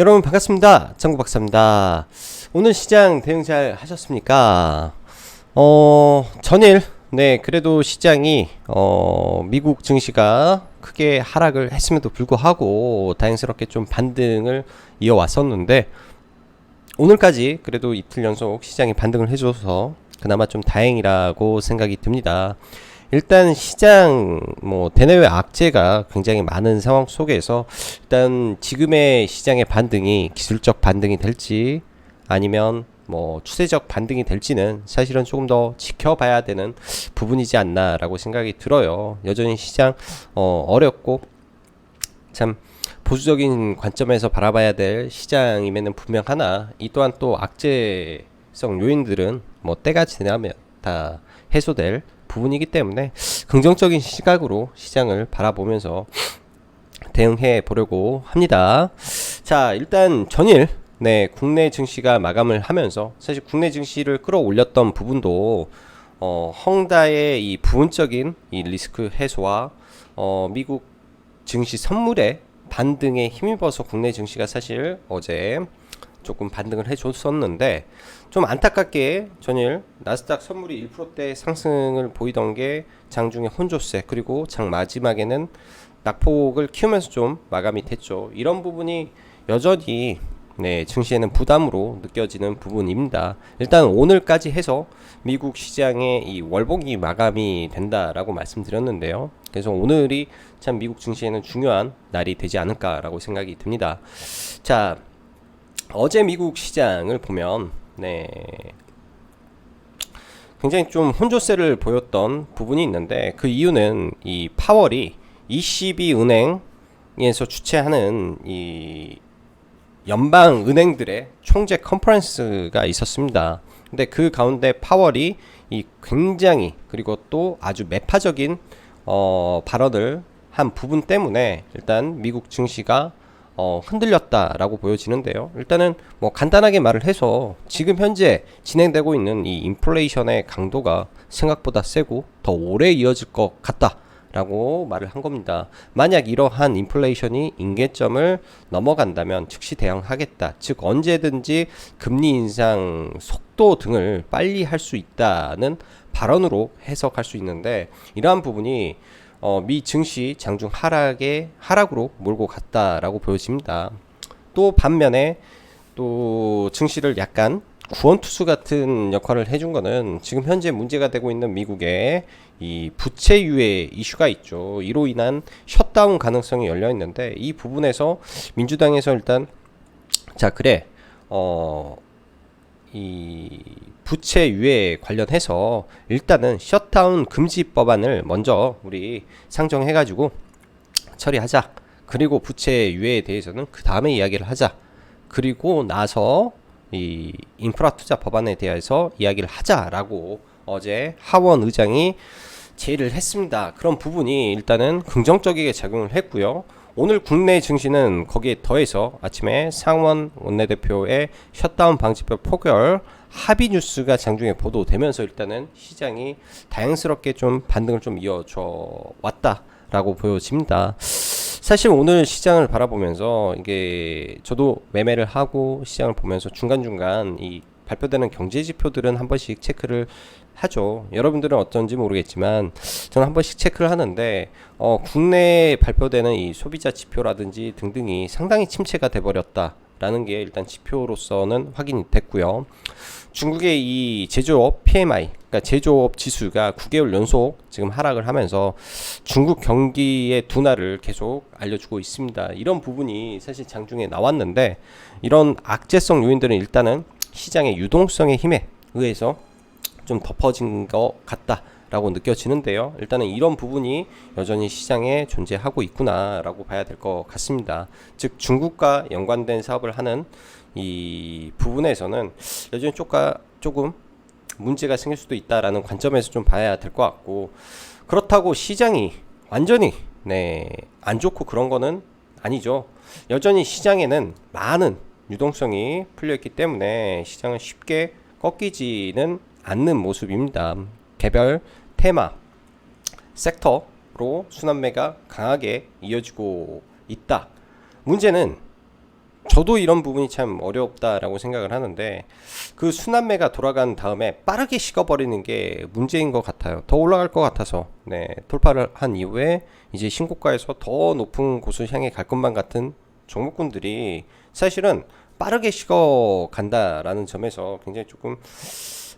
여러분 반갑습니다. 장구 박사입니다. 오늘 시장 대응 잘 하셨습니까? 어, 전일 네, 그래도 시장이 어, 미국 증시가 크게 하락을 했음에도 불구하고 다행스럽게 좀 반등을 이어왔었는데 오늘까지 그래도 이틀 연속 시장이 반등을 해줘서 그나마 좀 다행이라고 생각이 듭니다. 일단 시장 뭐 대내외 악재가 굉장히 많은 상황 속에서 일단 지금의 시장의 반등이 기술적 반등이 될지 아니면 뭐 추세적 반등이 될지는 사실은 조금 더 지켜봐야 되는 부분이지 않나라고 생각이 들어요. 여전히 시장 어 어렵고 참 보수적인 관점에서 바라봐야 될 시장임에는 분명하나 이 또한 또 악재성 요인들은 뭐 때가 지나면 다 해소될 부분이기 때문에 긍정적인 시각으로 시장을 바라보면서 대응해 보려고 합니다. 자, 일단 전일 네, 국내 증시가 마감을 하면서 사실 국내 증시를 끌어올렸던 부분도 어, 헝다의 이 부분적인 이 리스크 해소와 어, 미국 증시 선물의 반등에 힘입어서 국내 증시가 사실 어제 조금 반등을 해줬었는데 좀 안타깝게 전일 나스닥 선물이 1%대 상승을 보이던 게 장중에 혼조세 그리고 장 마지막에는 낙폭을 키우면서 좀 마감이 됐죠. 이런 부분이 여전히 네, 증시에는 부담으로 느껴지는 부분입니다. 일단 오늘까지 해서 미국 시장의 이 월봉이 마감이 된다라고 말씀드렸는데요. 그래서 오늘이 참 미국 증시에는 중요한 날이 되지 않을까라고 생각이 듭니다. 자, 어제 미국 시장을 보면 네. 굉장히 좀 혼조세를 보였던 부분이 있는데 그 이유는 이 파월이 ECB 은행에서 주최하는 이 연방 은행들의 총재 컨퍼런스가 있었습니다. 근데 그 가운데 파월이 이 굉장히 그리고 또 아주 매파적인 어 발언을 한 부분 때문에 일단 미국 증시가 어, 흔들렸다라고 보여지는데요. 일단은 뭐 간단하게 말을 해서 지금 현재 진행되고 있는 이 인플레이션의 강도가 생각보다 세고 더 오래 이어질 것 같다 라고 말을 한 겁니다. 만약 이러한 인플레이션이 임계점을 넘어간다면 즉시 대응하겠다. 즉 언제든지 금리 인상 속도 등을 빨리 할 수 있다는 발언으로 해석할 수 있는데 이러한 부분이 어, 미 증시 장중 하락의 하락으로 몰고 갔다라고 보여집니다. 또 반면에 또 증시를 약간 구원투수 같은 역할을 해준 거는 지금 현재 문제가 되고 있는 미국의 이 부채 유예 이슈가 있죠. 이로 인한 셧다운 가능성이 열려 있는데 이 부분에서 민주당에서 일단 자 그래 어 이 부채 유예 관련해서 일단은 셧다운 금지 법안을 먼저 우리 상정해 가지고 처리하자. 그리고 부채 유예에 대해서는 그 다음에 이야기를 하자. 그리고 나서 이 인프라 투자 법안에 대해서 이야기를 하자라고 어제 하원 의장이 제의를 했습니다. 그런 부분이 일단은 긍정적이게 작용을 했고요. 오늘 국내 증시는 거기에 더해서 아침에 상원 원내대표의 셧다운 방지법 포결 합의 뉴스가 장중에 보도되면서 일단은 시장이 다행스럽게 좀 반등을 좀 이어져 왔다라고 보여집니다. 사실 오늘 시장을 바라보면서 이게 저도 매매를 하고 시장을 보면서 중간중간 이 발표되는 경제 지표들은 한 번씩 체크를 하죠. 여러분들은 어떤지 모르겠지만 저는 한 번씩 체크를 하는데 어, 국내에 발표되는 이 소비자 지표라든지 등등이 상당히 침체가 돼 버렸다 라는 게 일단 지표로서는 확인이 됐고요. 중국의 이 제조업 PMI, 그러니까 제조업 지수가 9개월 연속 지금 하락을 하면서 중국 경기의 둔화를 계속 알려주고 있습니다. 이런 부분이 사실 장중에 나왔는데 이런 악재성 요인들은 일단은 시장의 유동성의 힘에 의해서 좀 덮어진 것 같다 라고 느껴지는데요. 일단은 이런 부분이 여전히 시장에 존재하고 있구나 라고 봐야 될 것 같습니다. 즉 중국과 연관된 사업을 하는 이 부분에서는 여전히 조금 조금 문제가 생길 수도 있다라는 관점에서 좀 봐야 될 것 같고 그렇다고 시장이 완전히 네 안 좋고 그런 거는 아니죠. 여전히 시장에는 많은 유동성이 풀려 있기 때문에 시장은 쉽게 꺾이지는 않는 모습입니다. 개별 테마 섹터로 순환매가 강하게 이어지고 있다. 문제는 저도 이런 부분이 참 어렵다라고 생각을 하는데 그 순환매가 돌아간 다음에 빠르게 식어버리는 게 문제인 것 같아요. 더 올라갈 것 같아서 네 돌파를 한 이후에 이제 신고가에서 더 높은 곳을 향해 갈 것만 같은 종목군들이 사실은 빠르게 식어 간다라는 점에서 굉장히 조금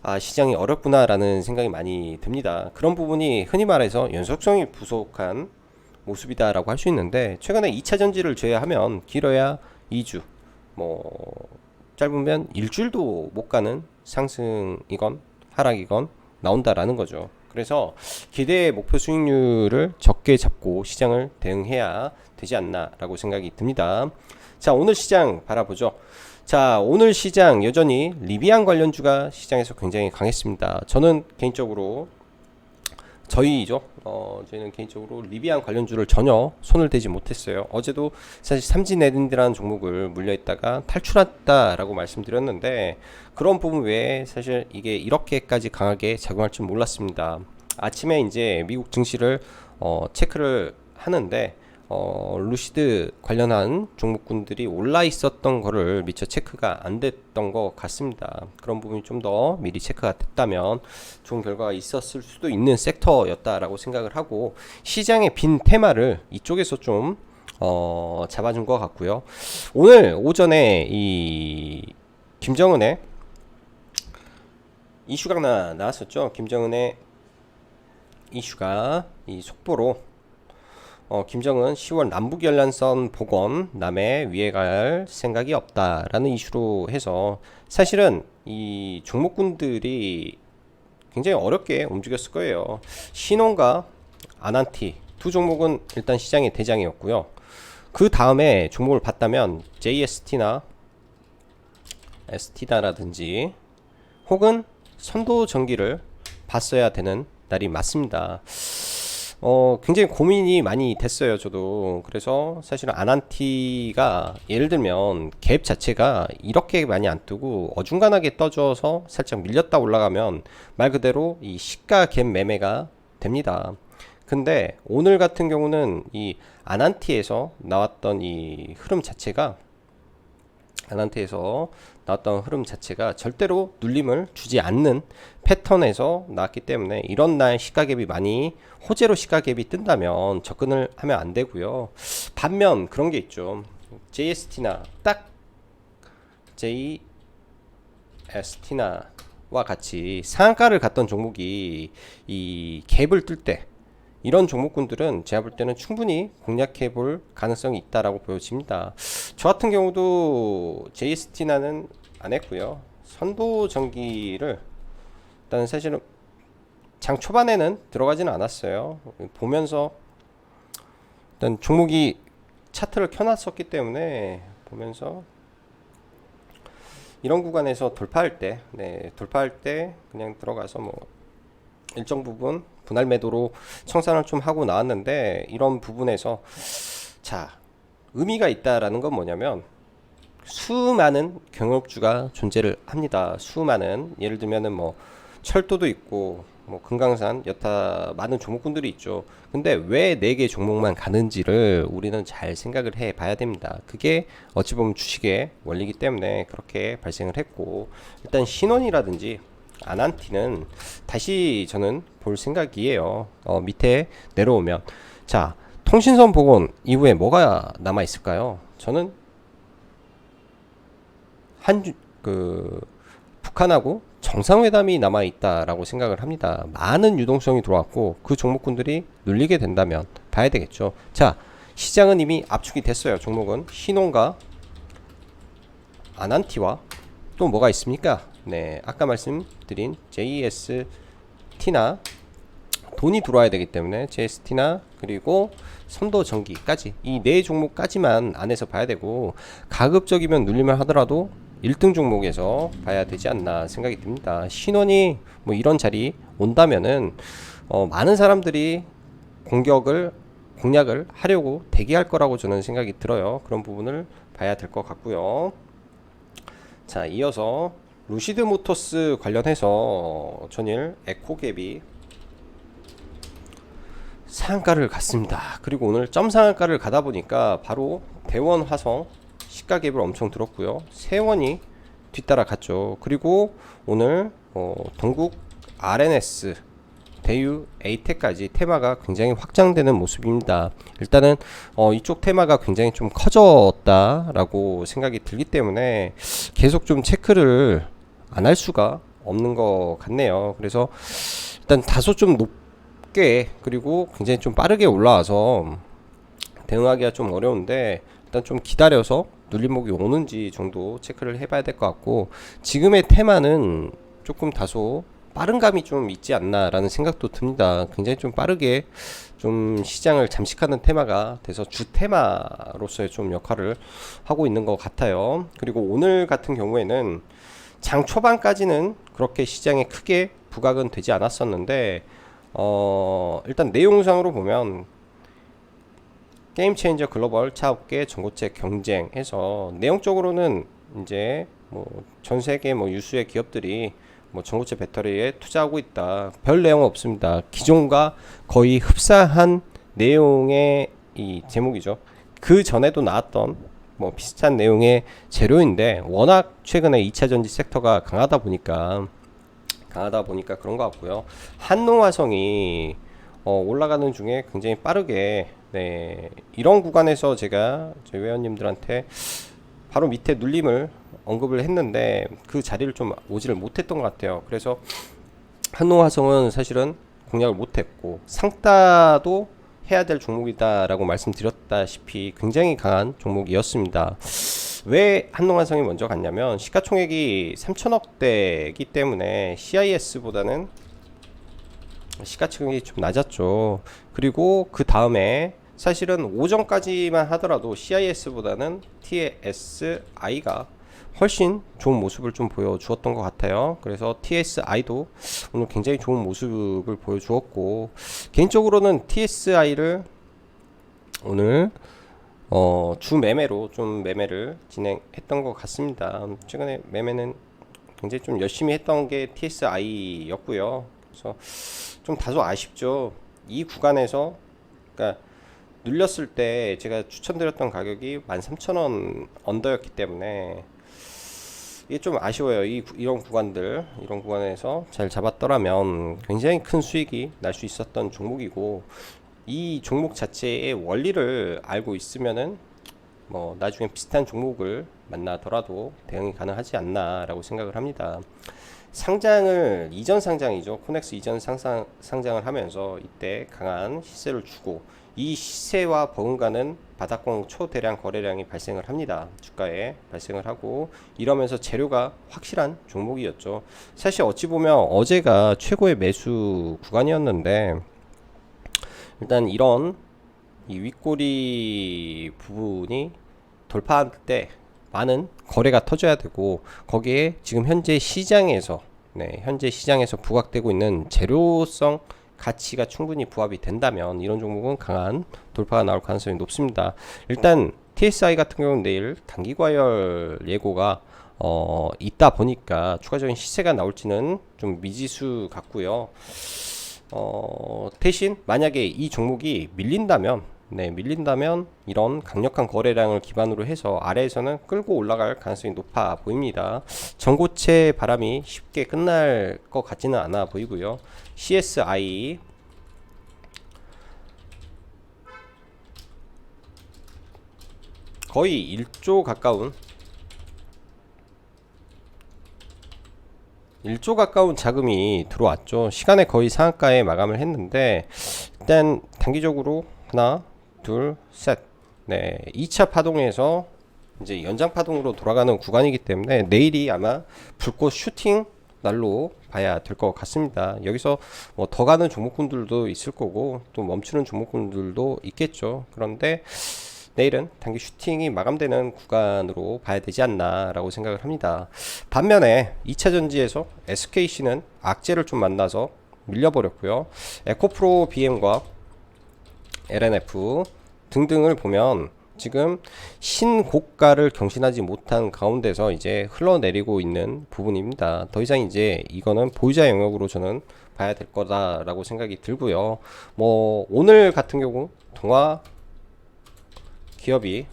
아, 시장이 어렵구나라는 생각이 많이 듭니다. 그런 부분이 흔히 말해서 연속성이 부족한 모습이다라고 할 수 있는데 최근에 2차 전지를 제외하면 길어야 2주 뭐 짧으면 일주일도 못 가는 상승이건 하락이건 나온다라는 거죠. 그래서 기대 목표 수익률을 적게 잡고 시장을 대응해야 되지 않나라고 생각이 듭니다. 자, 오늘 시장 바라보죠. 자, 오늘 시장 여전히 리비안 관련주가 시장에서 굉장히 강했습니다. 저는 개인적으로 저희죠. 어, 저희는 개인적으로 리비안 관련주를 전혀 손을 대지 못했어요. 어제도 사실 삼진 에든드라는 종목을 물려있다가 탈출했다라고 말씀드렸는데 그런 부분 외에 사실 이게 이렇게까지 강하게 작용할 줄 몰랐습니다. 아침에 이제 미국 증시를 어, 체크를 하는데 어, 루시드 관련한 종목군들이 올라 있었던 거를 미처 체크가 안 됐던 것 같습니다. 그런 부분이 좀 더 미리 체크가 됐다면 좋은 결과가 있었을 수도 있는 섹터였다라고 생각을 하고 시장의 빈 테마를 이쪽에서 좀 어, 잡아준 것 같고요. 오늘 오전에 이 김정은의 이슈가 나, 나왔었죠. 김정은의 이슈가 이 속보로 어, 김정은 10월 남북연락선 복원 남해 위에 갈 생각이 없다라는 이슈로 해서 사실은 이 종목군들이 굉장히 어렵게 움직였을 거예요. 신혼과 아난티 두 종목은 일단 시장의 대장이었고요. 그 다음에 종목을 봤다면 JST나 ST다라든지 혹은 선도 전기를 봤어야 되는 날이 맞습니다. 어, 굉장히 고민이 많이 됐어요, 저도. 그래서 사실은 아난티가 예를 들면 갭 자체가 이렇게 많이 안 뜨고 어중간하게 떠져서 살짝 밀렸다 올라가면 말 그대로 이 시가 갭 매매가 됩니다. 근데 오늘 같은 경우는 이 아난티에서 나왔던 이 흐름 자체가 아난테에서 나왔던 흐름 자체가 절대로 눌림을 주지 않는 패턴에서 나왔기 때문에 이런 날 시가갭이 많이 호재로 시가갭이 뜬다면 접근을 하면 안 되고요. 반면 그런 게 있죠. JST나 딱 JST나 와 같이 상한가를 갔던 종목이 이 갭을 뜰 때 이런 종목군들은 제가 볼 때는 충분히 공략해 볼 가능성이 있다라고 보여집니다. 저 같은 경우도 JST나는 안 했고요. 선도 전기를 일단 사실은 장 초반에는 들어가지는 않았어요. 보면서 일단 종목이 차트를 켜놨었기 때문에 보면서 이런 구간에서 돌파할 때, 네, 돌파할 때 그냥 들어가서 뭐 일정 부분 분할 매도로 청산을 좀 하고 나왔는데 이런 부분에서 자 의미가 있다라는 건 뭐냐면 수많은 경업주가 존재를 합니다. 수많은 예를 들면은 뭐 철도도 있고 뭐 금강산 여타 많은 종목군들이 있죠. 근데 왜 네 개 종목만 가는지를 우리는 잘 생각을 해 봐야 됩니다. 그게 어찌 보면 주식의 원리이기 때문에 그렇게 발생을 했고 일단 신원이라든지 아난티는 다시 저는 볼 생각이에요. 어, 밑에 내려오면 자 통신선 복원 이후에 뭐가 남아 있을까요? 저는 한 그 북한하고 정상회담이 남아 있다라고 생각을 합니다. 많은 유동성이 들어왔고 그 종목군들이 눌리게 된다면 봐야 되겠죠. 자 시장은 이미 압축이 됐어요. 종목은 신혼과 아난티와 또 뭐가 있습니까? 네, 아까 말씀드린 JST나 돈이 들어와야 되기 때문에 JST나 그리고 선도 전기까지 이 네 종목까지만 안에서 봐야 되고 가급적이면 눌리면 하더라도 1등 종목에서 봐야 되지 않나 생각이 듭니다. 신원이 뭐 이런 자리 온다면은 어, 많은 사람들이 공격을 공략을 하려고 대기할 거라고 저는 생각이 들어요. 그런 부분을 봐야 될 것 같고요. 자, 이어서 루시드 모터스 관련해서 전일 에코갭이 상한가를 갔습니다. 그리고 오늘 점 상한가를 가다 보니까 바로 대원 화성 시가 갭을 엄청 들었고요. 세원이 뒤따라 갔죠. 그리고 오늘 어, 동국 RNS 대유 에이텍까지 테마가 굉장히 확장되는 모습입니다. 일단은 어, 이쪽 테마가 굉장히 좀 커졌다라고 생각이 들기 때문에 계속 좀 체크를 안 할 수가 없는 것 같네요. 그래서 일단 다소 좀 높 게 그리고 굉장히 좀 빠르게 올라와서 대응하기가 좀 어려운데 일단 좀 기다려서 눌림목이 오는지 정도 체크를 해봐야 될 것 같고 지금의 테마는 조금 다소 빠른 감이 좀 있지 않나라는 생각도 듭니다. 굉장히 좀 빠르게 좀 시장을 잠식하는 테마가 돼서 주 테마로서의 좀 역할을 하고 있는 것 같아요. 그리고 오늘 같은 경우에는 장 초반까지는 그렇게 시장에 크게 부각은 되지 않았었는데 어 일단 내용상으로 보면 게임 체인저 글로벌 차업계 전고체 경쟁해서 내용적으로는 이제 뭐 전 세계 뭐 유수의 기업들이 뭐 전고체 배터리에 투자하고 있다. 별 내용 없습니다. 기존과 거의 흡사한 내용의 이 제목이죠. 그 전에도 나왔던 뭐 비슷한 내용의 재료인데 워낙 최근에 2차 전지 섹터가 강하다 보니까 강하다 보니까 그런 것 같고요. 한농화성이 어, 올라가는 중에 굉장히 빠르게 네, 이런 구간에서 제가 저희 회원님들한테 바로 밑에 눌림을 언급을 했는데 그 자리를 좀 오지를 못했던 것 같아요. 그래서 한농화성은 사실은 공략을 못했고 상따도 해야 될 종목이다라고 말씀드렸다시피 굉장히 강한 종목이었습니다. 왜 한농화성이 먼저 갔냐면 시가총액이 3천억대이기 때문에 CIS보다는 시가총액이 좀 낮았죠. 그리고 그 다음에 사실은 오전까지만 하더라도 CIS보다는 TSI가 훨씬 좋은 모습을 좀 보여주었던 것 같아요. 그래서 TSI도 오늘 굉장히 좋은 모습을 보여주었고 개인적으로는 TSI를 오늘 어, 주 매매로 좀 매매를 진행했던 것 같습니다. 최근에 매매는 굉장히 좀 열심히 했던 게 TSI였고요. 그래서 좀 다소 아쉽죠. 이 구간에서 그러니까 눌렸을 때 제가 추천드렸던 가격이 13,000원 언더였기 때문에 이게 좀 아쉬워요. 이 구- 이런 구간들 이런 구간에서 잘 잡았더라면 굉장히 큰 수익이 날 수 있었던 종목이고 이 종목 자체의 원리를 알고 있으면은 뭐 나중에 비슷한 종목을 만나더라도 대응이 가능하지 않나라고 생각을 합니다. 상장을 이전 상장이죠. 코넥스 이전 상상, 상장을 하면서 이때 강한 시세를 주고 이 시세와 버금가는 바닥공 초대량 거래량이 발생을 합니다. 주가에 발생을 하고 이러면서 재료가 확실한 종목이었죠. 사실 어찌 보면 어제가 최고의 매수 구간이었는데 일단 이런 이 윗꼬리 부분이 돌파할 때 많은 거래가 터져야 되고 거기에 지금 현재 시장에서 네, 현재 시장에서 부각되고 있는 재료성 가치가 충분히 부합이 된다면 이런 종목은 강한 돌파가 나올 가능성이 높습니다. 일단 TSI 같은 경우는 내일 단기 과열 예고가 어, 있다 보니까 추가적인 시세가 나올지는 좀 미지수 같고요. 어, 대신 만약에 이 종목이 밀린다면 네, 밀린다면 이런 강력한 거래량을 기반으로 해서 아래에서는 끌고 올라갈 가능성이 높아 보입니다. 전고체 바람이 쉽게 끝날 것 같지는 않아 보이고요. CSI 거의 1조 가까운 1조 가까운 자금이 들어왔죠. 시간에 거의 상한가에 마감을 했는데 일단 단기적으로 하나, 둘, 셋. 네, 2차 파동에서 이제 연장 파동으로 돌아가는 구간이기 때문에 내일이 아마 불꽃 슈팅 날로 봐야 될 것 같습니다. 여기서 뭐 더 가는 종목군들도 있을 거고 또 멈추는 종목군들도 있겠죠. 그런데 내일은 단기 슈팅이 마감되는 구간으로 봐야 되지 않나라고 생각을 합니다. 반면에 2차 전지에서 SKC는 악재를 좀 만나서 밀려버렸고요. 에코프로 BM과 LNF 등등을 보면 지금 신고가를 경신하지 못한 가운데서 이제 흘러내리고 있는 부분입니다. 더 이상 이제 이거는 보유자 영역으로 저는 봐야 될 거다라고 생각이 들고요. 뭐 오늘 같은 경우 동화 기업이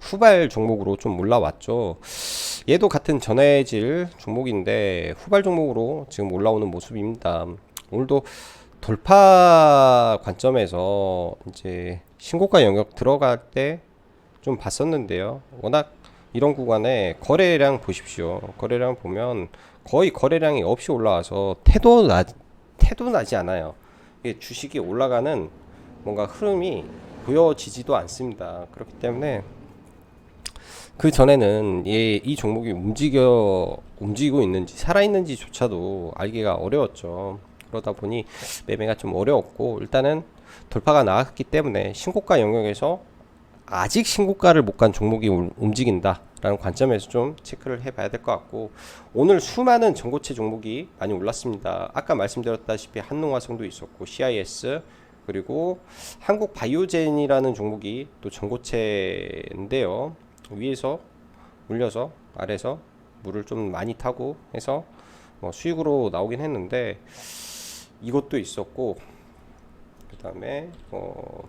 후발 종목으로 좀 올라왔죠. 얘도 같은 전해질 종목인데 후발 종목으로 지금 올라오는 모습입니다. 오늘도 돌파 관점에서 이제 신고가 영역 들어갈 때 좀 봤었는데요. 워낙 이런 구간에 거래량 보십시오. 거래량 보면 거의 거래량이 없이 올라와서 태도 나 태도 나지 않아요. 이게 주식이 올라가는 뭔가 흐름이 보여지지도 않습니다. 그렇기 때문에 그 전에는 얘, 이 종목이 움직여 움직이고 있는지 살아 있는지조차도 알기가 어려웠죠. 그러다 보니 매매가 좀 어려웠고 일단은 돌파가 나왔기 때문에 신고가 영역에서 아직 신고가를 못 간 종목이 울- 움직인다라는 관점에서 좀 체크를 해봐야 될 것 같고 오늘 수많은 전고체 종목이 많이 올랐습니다. 아까 말씀드렸다시피 한농화성도 있었고 CIS 그리고 한국 바이오젠이라는 종목이 또 전고체인데요. 위에서 물려서 아래서 물을 좀 많이 타고 해서 뭐 수익으로 나오긴 했는데 이것도 있었고 그 다음에 어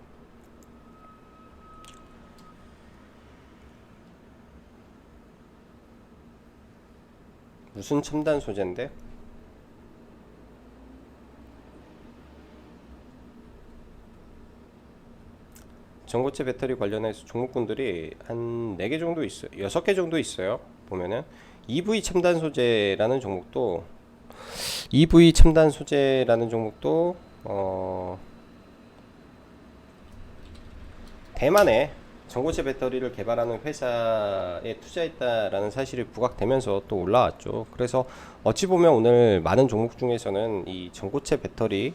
무슨 첨단 소재인데? 전고체 배터리 관련해서 종목군들이 한 4개 정도 있어요. 6개 정도 있어요. 보면은 EV 첨단 소재라는 종목도 EV 첨단 소재라는 종목도 어 대만에 전고체 배터리를 개발하는 회사에 투자했다라는 사실이 부각되면서 또 올라왔죠. 그래서 어찌 보면 오늘 많은 종목 중에서는 이 전고체 배터리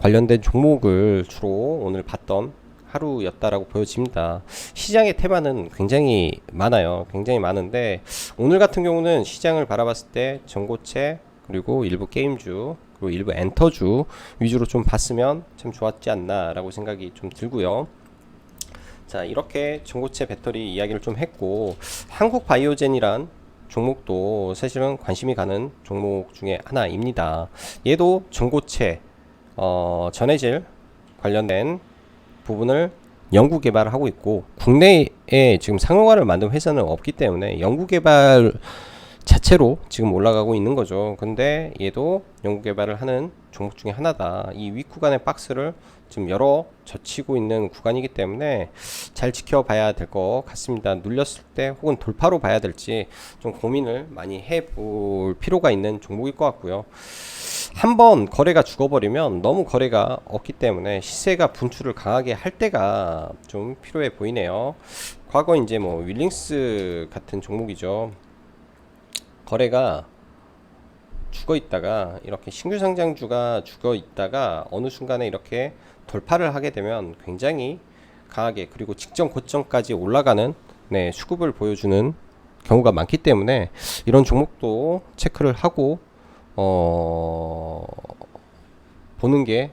관련된 종목을 주로 오늘 봤던 하루였다라고 보여집니다. 시장의 테마는 굉장히 많아요. 굉장히 많은데 오늘 같은 경우는 시장을 바라봤을 때 전고체 그리고 일부 게임주 그리고 일부 엔터주 위주로 좀 봤으면 참 좋았지 않나라고 생각이 좀 들고요. 자 이렇게 전고체 배터리 이야기를 좀 했고 한국 바이오젠이란 종목도 사실은 관심이 가는 종목 중에 하나입니다. 얘도 전고체 어, 전해질 관련된 부분을 연구 개발을 하고 있고 국내에 지금 상용화를 만든 회사는 없기 때문에 연구 개발 자체로 지금 올라가고 있는 거죠. 근데 얘도 연구 개발을 하는 종목 중에 하나다. 이 윗 구간의 박스를 지금 열어 젖히고 있는 구간이기 때문에 잘 지켜봐야 될 것 같습니다. 눌렸을 때 혹은 돌파로 봐야 될지 좀 고민을 많이 해볼 필요가 있는 종목일 것 같고요. 한번 거래가 죽어버리면 너무 거래가 없기 때문에 시세가 분출을 강하게 할 때가 좀 필요해 보이네요. 과거 이제 뭐 윌링스 같은 종목이죠. 거래가 죽어 있다가 이렇게 신규 상장주가 죽어 있다가 어느 순간에 이렇게 돌파를 하게 되면 굉장히 강하게 그리고 직전 고점까지 올라가는 네, 수급을 보여주는 경우가 많기 때문에 이런 종목도 체크를 하고 어 보는 게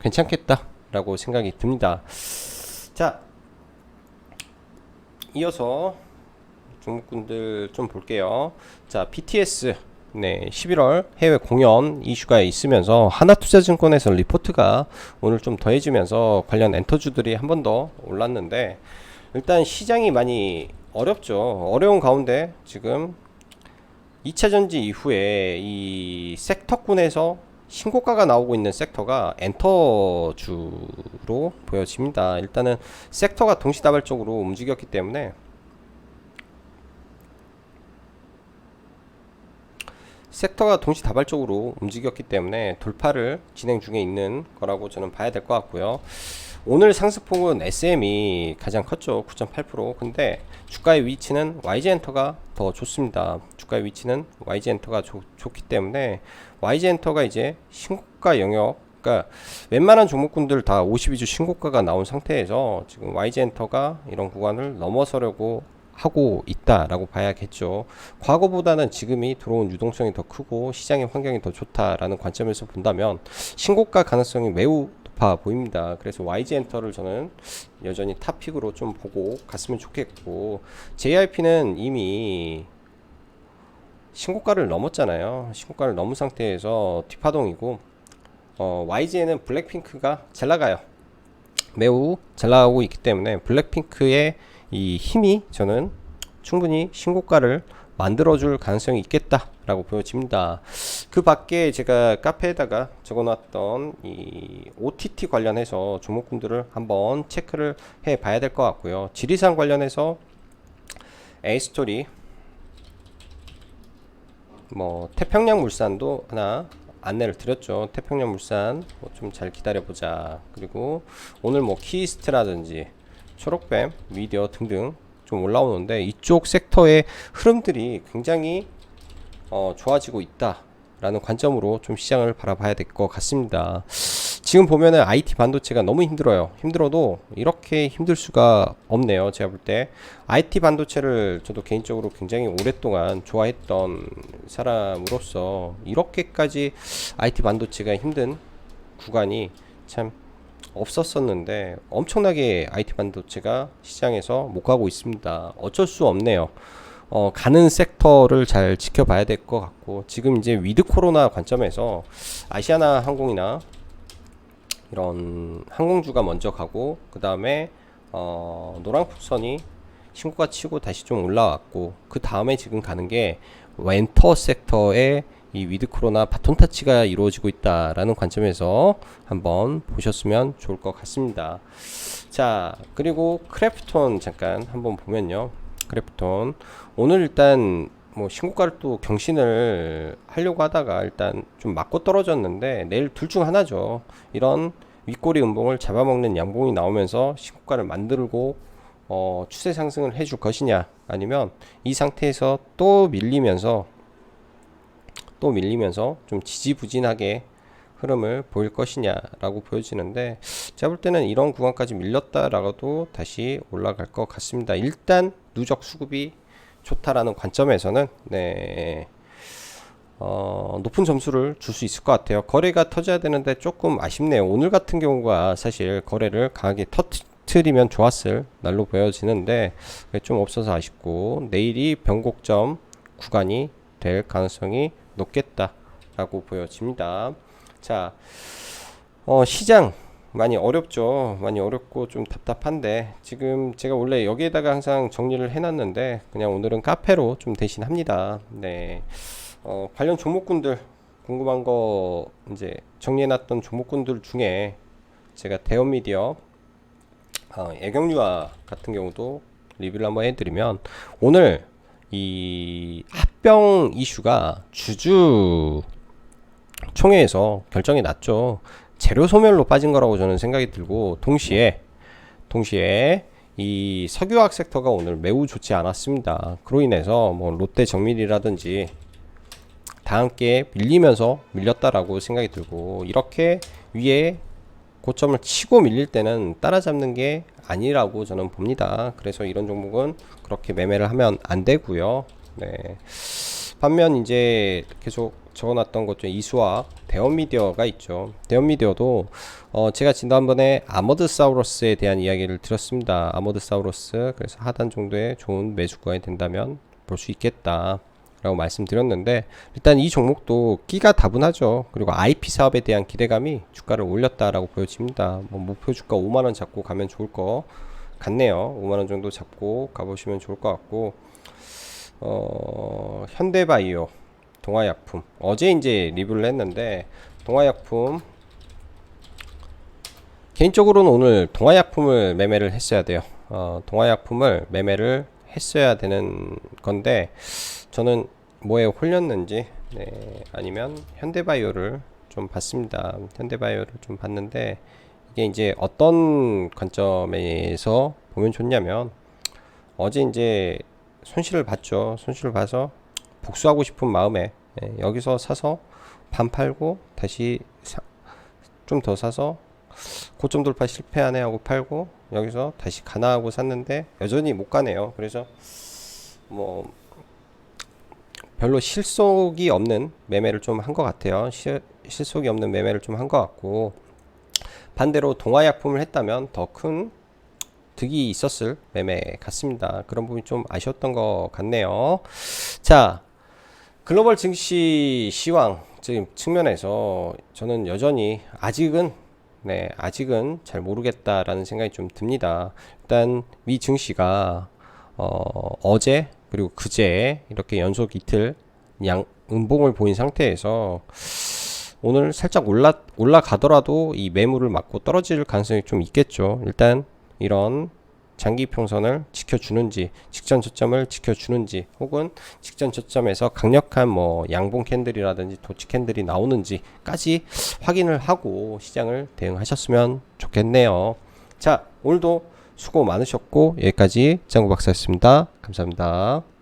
괜찮겠다라고 생각이 듭니다. 자, 이어서 종목군들 좀 볼게요. 자, BTS 네, 11월 해외 공연 이슈가 있으면서 하나투자증권에서 리포트가 오늘 좀 더해지면서 관련 엔터주들이 한 번 더 올랐는데 일단 시장이 많이 어렵죠. 어려운 가운데 지금 2차 전지 이후에 이 섹터군에서 신고가가 나오고 있는 섹터가 엔터주로 보여집니다. 일단은 섹터가 동시다발적으로 움직였기 때문에 섹터가 동시다발적으로 움직였기 때문에 돌파를 진행 중에 있는 거라고 저는 봐야 될 것 같고요. 오늘 상승폭은 SM이 가장 컸죠. 9.8%. 근데 주가의 위치는 YG엔터가 더 좋습니다. 주가의 위치는 YG엔터가 좋기 때문에 YG엔터가 이제 신고가 영역 그러니까 웬만한 종목군들 다 52주 신고가가 나온 상태에서 지금 YG엔터가 이런 구간을 넘어서려고 하고 있다라고 봐야겠죠. 과거보다는 지금이 들어온 유동성이 더 크고 시장의 환경이 더 좋다라는 관점에서 본다면 신고가 가능성이 매우 높아 보입니다. 그래서 YG 엔터를 저는 여전히 탑픽으로 좀 보고 갔으면 좋겠고 JRP는 이미 신고가를 넘었잖아요. 신고가를 넘은 상태에서 뒷파동이고 어, YG에는 블랙핑크가 잘 나가요. 매우 잘 나가고 있기 때문에 블랙핑크의 이 힘이 저는 충분히 신고가를 만들어줄 가능성이 있겠다라고 보여집니다. 그 밖에 제가 카페에다가 적어놨던 이 OTT 관련해서 종목군들을 한번 체크를 해 봐야 될 것 같고요. 지리산 관련해서 에이스토리 뭐 태평양 물산도 하나 안내를 드렸죠. 태평양 물산 뭐 좀 잘 기다려보자. 그리고 오늘 뭐 키스트라든지 초록뱀, 미디어 등등 좀 올라오는데 이쪽 섹터의 흐름들이 굉장히 어, 좋아지고 있다라는 관점으로 좀 시장을 바라봐야 될 것 같습니다. 지금 보면은 IT 반도체가 너무 힘들어요. 힘들어도 이렇게 힘들 수가 없네요. 제가 볼 때 IT 반도체를 저도 개인적으로 굉장히 오랫동안 좋아했던 사람으로서 이렇게까지 IT 반도체가 힘든 구간이 참 없었었는데 엄청나게 IT 반도체가 시장에서 못 가고 있습니다. 어쩔 수 없네요. 어, 가는 섹터를 잘 지켜봐야 될 것 같고 지금 이제 위드 코로나 관점에서 아시아나 항공이나 이런 항공주가 먼저 가고 그 다음에 어, 노랑풍선이 신고가 치고 다시 좀 올라왔고 그 다음에 지금 가는 게 웬터 섹터의 이 위드 코로나 바톤 타치가 이루어지고 있다라는 관점에서 한번 보셨으면 좋을 것 같습니다. 자, 그리고 크래프톤 잠깐 한번 보면요. 크래프톤 오늘 일단 뭐 신고가를 또 경신을 하려고 하다가 일단 좀 맞고 떨어졌는데 내일 둘 중 하나죠. 이런 윗꼬리 음봉을 잡아먹는 양봉이 나오면서 신고가를 만들고 어, 추세 상승을 해줄 것이냐 아니면 이 상태에서 또 밀리면서 또 밀리면서 좀 지지부진하게 흐름을 보일 것이냐라고 보여지는데 제가 볼 때는 이런 구간까지 밀렸다라고도 다시 올라갈 것 같습니다. 일단 누적 수급이 좋다라는 관점에서는 네. 어, 높은 점수를 줄 수 있을 것 같아요. 거래가 터져야 되는데 조금 아쉽네요. 오늘 같은 경우가 사실 거래를 강하게 터트리면 좋았을 날로 보여지는데 좀 없어서 아쉽고 내일이 변곡점 구간이 될 가능성이 높겠다라고 보여집니다. 자, 어, 시장 많이 어렵죠. 많이 어렵고 좀 답답한데 지금 제가 원래 여기에다가 항상 정리를 해놨는데 그냥 오늘은 카페로 좀 대신합니다. 네, 어, 관련 종목군들 궁금한 거 이제 정리해놨던 종목군들 중에 제가 대형미디어 어, 애경유아 같은 경우도 리뷰를 한번 해드리면 오늘 이 합병 이슈가 주주 총회에서 결정이 났죠. 재료 소멸로 빠진 거라고 저는 생각이 들고 동시에 동시에 이 석유화학 섹터가 오늘 매우 좋지 않았습니다. 그로 인해서 뭐 롯데 정밀이라든지 다 함께 밀리면서 밀렸다라고 생각이 들고 이렇게 위에 고점을 치고 밀릴 때는 따라잡는 게 아니라고 저는 봅니다. 그래서 이런 종목은 그렇게 매매를 하면 안 되고요. 네. 반면 이제 계속 적어놨던 것 중에 이수와 대원미디어가 있죠. 대원미디어도 어 제가 지난번에 아머드사우루스에 대한 이야기를 드렸습니다. 아머드사우루스 그래서 하단 정도의 좋은 매수 구간이 된다면 볼 수 있겠다. 라고 말씀드렸는데 일단 이 종목도 끼가 다분하죠. 그리고 IP 사업에 대한 기대감이 주가를 올렸다라고 보여집니다. 뭐 목표 주가 5만 원 잡고 가면 좋을 것 같네요. 5만 원 정도 잡고 가보시면 좋을 것 같고 어, 현대바이오 동화약품 어제 이제 리뷰를 했는데 동화약품 개인적으로는 오늘 동화약품을 매매를 했어야 돼요. 어, 동화약품을 매매를 했어야 되는 건데 저는 뭐에 홀렸는지 네, 아니면 현대바이오를 좀 봤습니다. 현대바이오를 좀 봤는데 이게 이제 어떤 관점에서 보면 좋냐면 어제 이제 손실을 봤죠. 손실을 봐서 복수하고 싶은 마음에 예, 여기서 사서 반 팔고 다시 좀 더 사서 고점 돌파 실패하네 하고 팔고 여기서 다시 가나 하고 샀는데 여전히 못 가네요. 그래서 뭐 별로 실속이 없는 매매를 좀 한 것 같아요. 실, 실속이 없는 매매를 좀 한 것 같고 반대로 동화약품을 했다면 더 큰 득이 있었을 매매 같습니다. 그런 부분이 좀 아쉬웠던 것 같네요. 자, 글로벌 증시 시황 지금 측면에서 저는 여전히 아직은 네, 아직은 잘 모르겠다라는 생각이 좀 듭니다. 일단 미 증시가 어, 어제 그리고 그제 이렇게 연속 이틀 양 음봉을 보인 상태에서 오늘 살짝 올라 올라가더라도 이 매물을 맞고 떨어질 가능성이 좀 있겠죠. 일단 이런 장기 평선을 지켜주는지 직전 저점을 지켜주는지 혹은 직전 저점에서 강력한 뭐 양봉 캔들이라든지 도치 캔들이 나오는지까지 확인을 하고 시장을 대응하셨으면 좋겠네요. 자 오늘도 수고 많으셨고 여기까지 장구 박사였습니다. 감사합니다.